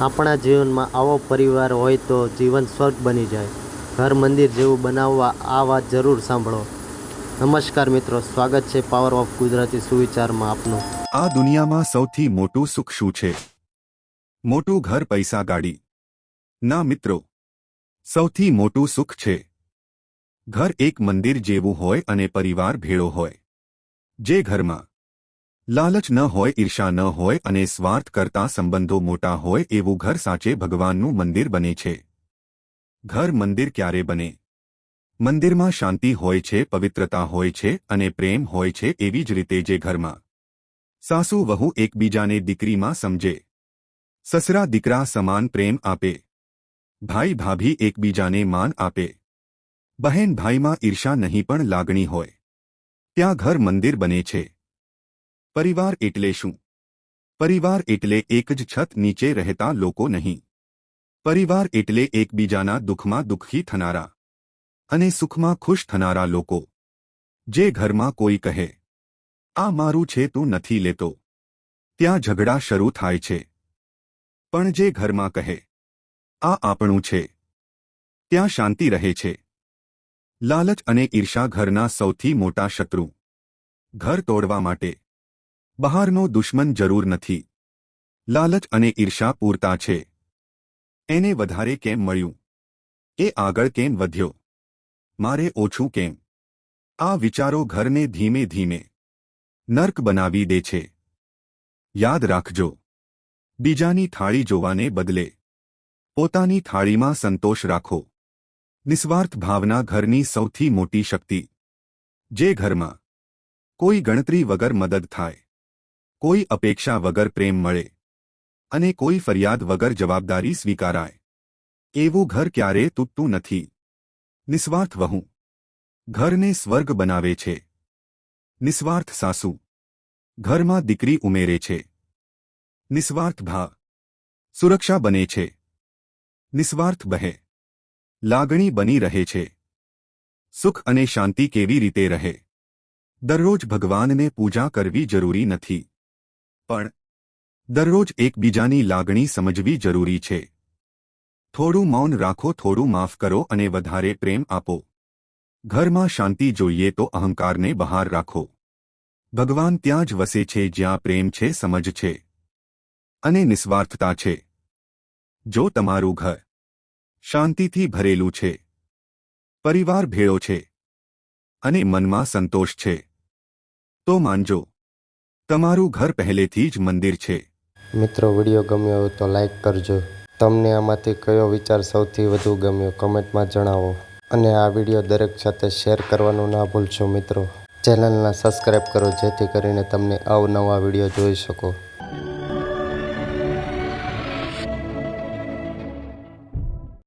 આપણા જીવનમાં આવો પરિવાર હોય તો જીવન સ્વર્ગ બની જાય. ઘર મંદિર જેવું બનાવવા આ વાત જરૂર સાંભળો. નમસ્કાર મિત્રો, સ્વાગત છે પાવર ઓફ ગુજરાતી સુવિચારમાં આપનું. આ દુનિયામાં સૌથી મોટું સુખ શું છે? મોટું ઘર, પૈસા, ગાડી. ના મિત્રો, સૌથી મોટું સુખ છે. ઘર એક મંદિર જેવું હોય અને પરિવાર ભેળો હોય. જે ઘરમાં લાલચ ન હોય, ઈર્ષા ન હોય અને સ્વાર્થ કરતા સંબંધો મોટા હોય એવું ઘર સાચે ભગવાનનું મંદિર બને છે. ઘર મંદિર ક્યારે બને? મંદિરમાં શાંતિ હોય છે, પવિત્રતા હોય છે અને પ્રેમ હોય છે એવી જ રીતે જે ઘરમાં. સાસુ વહુ એકબીજાને દીકરીમાં સમજે. સસરા દીકરા સમાન પ્રેમ આપે. ભાઈ ભાભી એકબીજાને માન આપે. બહેન ભાઈમાં ઈર્ષા નહીં પણ લાગણી હોય. ત્યાં ઘર મંદિર બને છે. પરિવાર એટલે શું? પરિવાર એટલે એક જ છત નીચે રહેતા લોકો નહીં. પરિવાર એટલે એકબીજાના દુઃખમાં દુઃખી થનારા અને સુખમાં ખુશ થનારા લોકો. જે ઘરમાં કોઈ કહે, આ મારું છે, તું નથી લેતો. ત્યાં ઝઘડા શરૂ થાય છે. પણ જે ઘરમાં કહે, આ આપણું છે. ત્યાં શાંતિ રહે છે. લાલચ અને ઈર્ષા ઘરના સૌથી મોટા શત્રુ. ઘર તોડવા માટે બહારનો દુશ્મન જરૂર નથી. લાલચ અને ઈર્ષા પૂરતા છે. એને વધારે કેમ મળ્યું? એ આગળ કેમ વધ્યો? મારે ઓછું કેમ? આ વિચારો ઘરને ધીમે ધીમે નર્ક બનાવી દે છે. યાદ રાખજો. બીજાની થાળી જોવાને બદલે પોતાની થાળીમાં સંતોષ રાખો. નિસ્વાર્થ ભાવના ઘરની સૌથી મોટી શક્તિ. જે ઘરમાં કોઈ ગણતરી વગર મદદ થાય. કોઈ અપેક્ષા વગર પ્રેમ મળે અને કોઈ ફરિયાદ વગર જવાબદારી સ્વીકારાય. એવું ઘર ક્યારે તૂટતું નથી. નિસ્વાર્થ વહુ, ઘરને સ્વર્ગ બનાવે છે. નિસ્વાર્થ સાસુ, ઘરમાં દીકરી ઉમેરે છે. નિસ્વાર્થ ભા, સુરક્ષા બને છે. નિસ્વાર્થ બહે, લાગણી બની રહે છે. સુખ અને શાંતિ કેવી રીતે રહે? દરરોજ ભગવાનને પૂજા કરવી જરૂરી નથી. પણ દરરોજ એકબીજાની લાગણી સમજવી જરૂરી છે. થોડું મૌન રાખો, થોડું માફ કરો અને વધારે પ્રેમ આપો. ઘરમાં શાંતિ જોઈએ તો અહંકારને બહાર રાખો. ભગવાન ત્યાં જ વસે છે, જ્યાં પ્રેમ છે, સમજ છે અને નિસ્વાર્થતા છે. જો તમારું ઘર શાંતિથી ભરેલું છે, પરિવાર ભેળો છે અને મનમાં સંતોષ છે, તો માનજો. તમારું ઘર પહેલેથી જ મંદિર છે. મિત્રો, વીડિયો ગમ્યો હોય તો લાઈક કરજો. તમને આમાંથી કયો વિચાર સૌથી વધુ ગમ્યો કમેન્ટમાં જણાવો. અને આ વીડિયો દરેક સાથે શેર કરવાનું ના ભૂલશો મિત્રો. ચેનલના સબસ્ક્રાઈબ કરો જેથી કરીને તમને અવનવા વીડિયો જોઈ શકો.